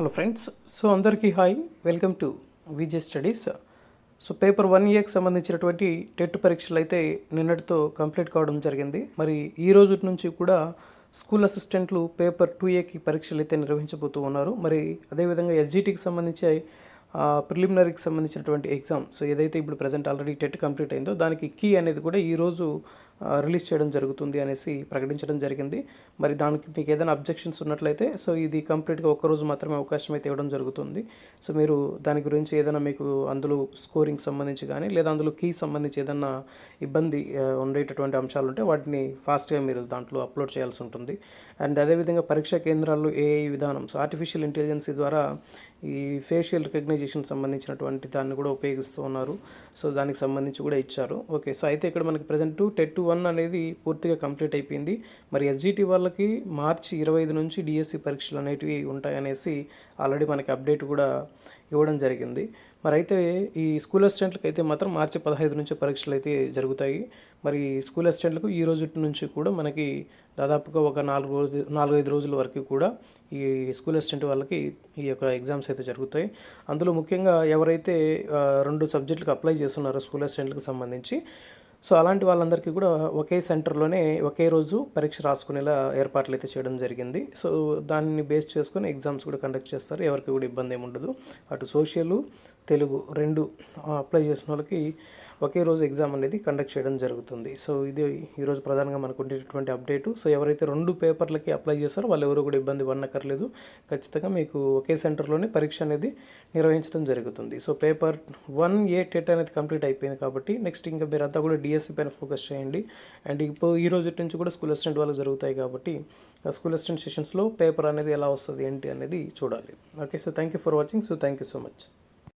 Hello friends so అందరికీ hi. Welcome to VJ studies. So paper one ఏకి సంబంధించినటువంటి TET పరీక్షలు అయితే నిన్నటితో కంప్లీట్ కావడం జరిగింది. మరి ఈ రోజు నుంచి కూడా స్కూల్ అసిస్టెంట్లు పేపర్ టూ ఏకి పరీక్షలు అయితే నిర్వహించబోతూ ఉన్నారు. మరి అదేవిధంగా ఎస్జిటికి సంబంధించి ప్రిలిమినరీకి సంబంధించినటువంటి ఎగ్జామ్ సో ఏదైతే ఇప్పుడు ప్రజెంట్ ఆల్రెడీ టెట్ కంప్లీట్ అయిందో దానికి కీ అనేది కూడా ఈరోజు రిలీజ్ చేయడం జరుగుతుంది అనేసి ప్రకటించడం జరిగింది. మరి దానికి మీకు ఏదైనా అబ్జెక్షన్స్ ఉన్నట్లయితే సో ఇది కంప్లీట్గా ఒక్కరోజు మాత్రమే అవకాశం అయితే ఇవ్వడం జరుగుతుంది. సో మీరు దాని గురించి ఏదైనా మీకు అందులో స్కోరింగ్ సంబంధించి కానీ లేదా అందులో కీ సంబంధించి ఏదైనా ఇబ్బంది ఉండేటటువంటి అంశాలు ఉంటే వాటిని ఫాస్ట్గా మీరు దాంట్లో అప్లోడ్ చేయాల్సి ఉంటుంది. అండ్ అదేవిధంగా పరీక్షా కేంద్రాల్లో ఏఐ విధానం సో ఆర్టిఫిషియల్ ఇంటెలిజెన్సీ ద్వారా ఈ ఫేషియల్ రికగ్నైజేషన్ సంబంధించినటువంటి దాన్ని కూడా ఉపయోగిస్తూ ఉన్నారు. సో దానికి సంబంధించి కూడా ఇచ్చారు. ఓకే సో అయితే ఇక్కడ మనకి ప్రజెంట్ టెట్ వన్ అనేది పూర్తిగా కంప్లీట్ అయిపోయింది. మరి ఎస్జిటి వాళ్ళకి మార్చి ఇరవై ఐదు నుంచి డిఎస్సి పరీక్షలు అనేటివి ఉంటాయనేసి ఆల్రెడీ మనకి అప్డేట్ కూడా ఇవ్వడం జరిగింది. మరి అయితే ఈ స్కూల్ అసిస్టెంట్లకు అయితే మాత్రం మార్చి పదహైదు నుంచి పరీక్షలు అయితే జరుగుతాయి. మరి స్కూల్ అసిస్టెంట్లకు ఈ రోజు నుంచి కూడా మనకి దాదాపుగా ఒక నాలుగు రోజు నాలుగైదు రోజుల వరకు కూడా ఈ స్కూల్ అసిస్టెంట్ వాళ్ళకి ఈ యొక్క ఎగ్జామ్స్ అయితే జరుగుతాయి. అందులో ముఖ్యంగా ఎవరైతే రెండు సబ్జెక్టులకు అప్లై చేస్తున్నారో స్కూల్ అసిస్టెంట్లకు సంబంధించి సో అలాంటి వాళ్ళందరికీ కూడా ఒకే సెంటర్లోనే ఒకే రోజు పరీక్ష రాసుకునేలా ఏర్పాట్లు అయితే చేయడం జరిగింది. సో దాన్ని బేస్ చేసుకొని ఎగ్జామ్స్ కూడా కండక్ట్ చేస్తారు. ఎవరికి కూడా ఇబ్బంది ఏమి ఉండదు. అటు సోషల్ తెలుగు రెండు అప్లై చేసిన వాళ్ళకి ఒకే రోజు ఎగ్జామ్ అనేది కండక్ట్ చేయడం జరుగుతుంది. సో ఇది ఈరోజు ప్రధానంగా మనకు ఉండేటటువంటి అప్డేట్ సో ఎవరైతే రెండు పేపర్లకి అప్లై చేస్తారో వాళ్ళు ఎవరు కూడా ఇబ్బంది పడనక్కర్లేదు. ఖచ్చితంగా మీకు ఒకే సెంటర్లోనే పరీక్ష అనేది నిర్వహించడం జరుగుతుంది. So paper one A TET అనేది కంప్లీట్ అయిపోయింది కాబట్టి నెక్స్ట్ ఇంకా మీరంతా కూడా డిఎస్సి పైన ఫోకస్ చేయండి. అండ్ ఇప్పుడు ఈ రోజు నుంచి కూడా స్కూల్ అసిస్టెంట్ వాళ్ళు జరుగుతాయి కాబట్టి ఆ స్కూల్ అసిస్టెంట్ సెషన్స్లో పేపర్ అనేది ఎలా వస్తుంది ఏంటి అనేది చూడాలి. Okay so thank you for watching so thank you so much